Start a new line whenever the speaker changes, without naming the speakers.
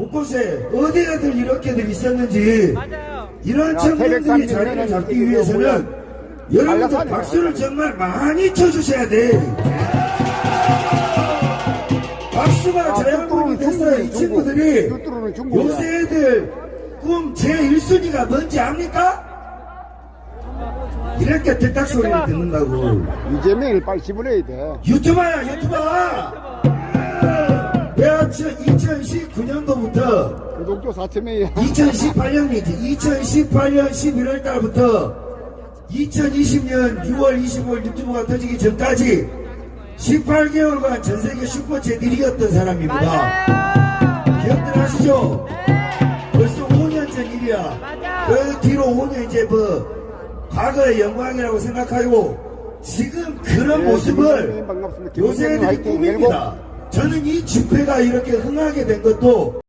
곳곳에 어디 어들 이렇게들 있었는지
맞아요.
이런
야,
청년들이 자리를 잡기 위해서는? 여러분들 박수를. 정말 많이 쳐주셔야 돼. 박수가
아,
자양분이
뚝뚝이는
됐어요. 이 친구들이. 요새 애들 꿈 제1순위가 뭔지 압니까? 이렇게 대딱 소리를 듣는다고.
이재명을 빨리 집어내야 돼.
유튜버야 유튜버 내가 2019년도부터
구독자 4천명이야.
2018년이지 2018년 11월 달부터 2020년 6월 25일 유튜브가 터지기 전까지 18개월간 전세계 슈퍼챗 1위였던 사람입니다
맞아요.
기억들 하시죠? 벌써 5년 전 일이야
맞아.
그 뒤로 5년 이제 뭐 과거의 영광이라고 생각하고 지금 그런
네,
모습을. 요새 애들이 꿈입니다 저는 이 집회가 이렇게 흥하게 된 것도